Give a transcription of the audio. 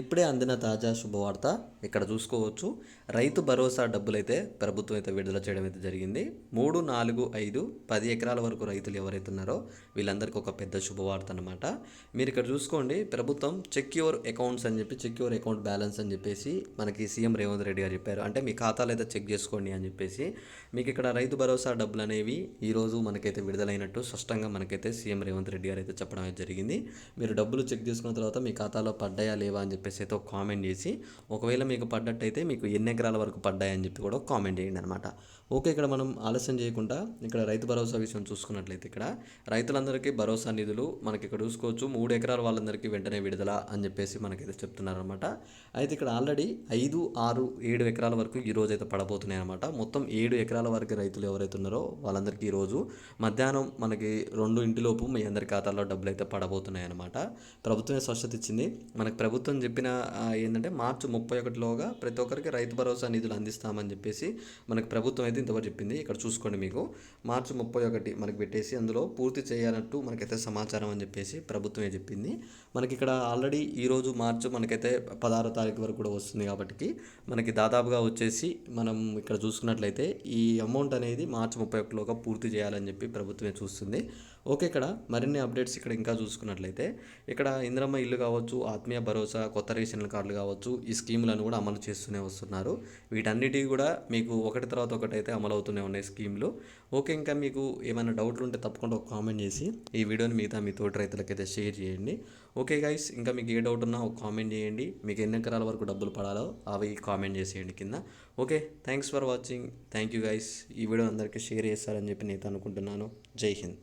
ఇప్పుడే అందిన తాజా శుభవార్త ఇక్కడ చూసుకోవచ్చు. రైతు భరోసా డబ్బులైతే ప్రభుత్వం అయితే విడుదల చేయడం అయితే జరిగింది. మూడు నాలుగు ఐదు పది ఎకరాల వరకు రైతులు ఎవరైతే ఉన్నారో వీళ్ళందరికీ ఒక పెద్ద శుభవార్త అనమాట మీరు ఇక్కడ చూసుకోండి ప్రభుత్వం చెక్ యువర్ అకౌంట్స్ అని చెప్పి చెక్ యువర్ అకౌంట్ బ్యాలెన్స్ అని చెప్పేసి మనకి సీఎం రేవంత్ రెడ్డి గారు చెప్పారు. అంటే మీ ఖాతాలు అయితే చెక్ చేసుకోండి అని చెప్పేసి మీకు ఇక్కడ రైతు భరోసా డబ్బులు అనేవి ఈరోజు మనకైతే విడుదలైనట్టు స్పష్టంగా మనకైతే సీఎం రేవంత్ రెడ్డి గారు అయితే చెప్పడం అయితే జరిగింది. మీరు డబ్బులు చెక్ చేసుకున్న తర్వాత మీ ఖాతాలో పడ్డాయా లేవా అని చెప్పి చెప్పేసి అయితే ఒక కామెంట్ చేసి ఒకవేళ మీకు పడ్డట్టయితే మీకు ఎన్ని ఎకరాల వరకు పడ్డాయని చెప్పి కూడా ఒక కామెంట్ చేయండి అనమాట ఓకే ఇక్కడ మనం ఆలస్యం చేయకుండా ఇక్కడ రైతు భరోసా విషయం చూసుకున్నట్లయితే ఇక్కడ రైతులందరికీ భరోసా నిధులు మనకి ఇక్కడ చూసుకోవచ్చు. మూడు ఎకరాల వాళ్ళందరికీ వెంటనే విడుదల అని చెప్పేసి మనకైతే చెప్తున్నారనమాట అయితే ఇక్కడ ఆల్రెడీ ఐదు ఆరు ఏడు ఎకరాల వరకు ఈ రోజు అయితే పడబోతున్నాయి అనమాట మొత్తం ఏడు ఎకరాల వరకు రైతులు ఎవరైతే ఉన్నారో వాళ్ళందరికీ ఈరోజు మధ్యాహ్నం మనకి రెండు ఇంటిలోపు మీ అందరి ఖాతాల్లో డబ్బులు అయితే పడబోతున్నాయి అనమాట ప్రభుత్వమే స్వచ్ఛత ఇచ్చింది. మనకు ప్రభుత్వం చెప్పి చెప్పిన ఏంటంటే మార్చి ముప్పై ఒకటిలోగా ప్రతి ఒక్కరికి రైతు భరోసా నిధులు అందిస్తామని చెప్పేసి మనకు ప్రభుత్వం అయితే ఇంతవరకు చెప్పింది. ఇక్కడ చూసుకోండి మీకు. మార్చి ముప్పై ఒకటి మనకి పెట్టేసి అందులో పూర్తి చేయాలంటూ మనకైతే సమాచారం అని చెప్పేసి ప్రభుత్వమే చెప్పింది. మనకి ఇక్కడ ఆల్రెడీ ఈరోజు మార్చి మనకైతే పదహారో తారీఖు వరకు కూడా వస్తుంది కాబట్టి మనకి దాదాపుగా వచ్చేసి మనం ఇక్కడ చూసుకున్నట్లయితే ఈ అమౌంట్ అనేది మార్చి ముప్పై ఒకటిలోగా పూర్తి చేయాలని చెప్పి ప్రభుత్వమే చూస్తుంది. ఓకే ఇక్కడ మరిన్ని అప్డేట్స్ ఇక్కడ ఇంకా చూసుకున్నట్లయితే. ఇక్కడ ఇంద్రమ్మ ఇల్లు కావచ్చు ఆత్మీయ భరోసా కొత్త రేషన్ కార్డులు కావచ్చు ఈ స్కీములను కూడా అమలు చేస్తూనే వస్తున్నారు. వీటన్నిటివి కూడా మీకు ఒకటి తర్వాత ఒకటి అయితే అమలు అవుతూనే ఉన్నాయి స్కీమ్లు. ఓకే ఇంకా మీకు ఏమైనా డౌట్లు ఉంటే తప్పకుండా ఒక కామెంట్ చేసి ఈ వీడియోని మిగతా మీ తోటి రైతులకైతే షేర్ చేయండి. ఓకే గైస్ ఇంకా మీకు ఏ డౌట్ ఉన్నా ఒక కామెంట్ చేయండి. మీకు ఎన్ని ఎకరాల వరకు డబ్బులు పడాలో అవి కామెంట్ చేసేయండి కింద. Okay thanks for watching. Thank you guys. ఈ వీడియో అందరికీ షేర్ చేస్తారని చెప్పి నేను అనుకుంటున్నాను. జై హింద్.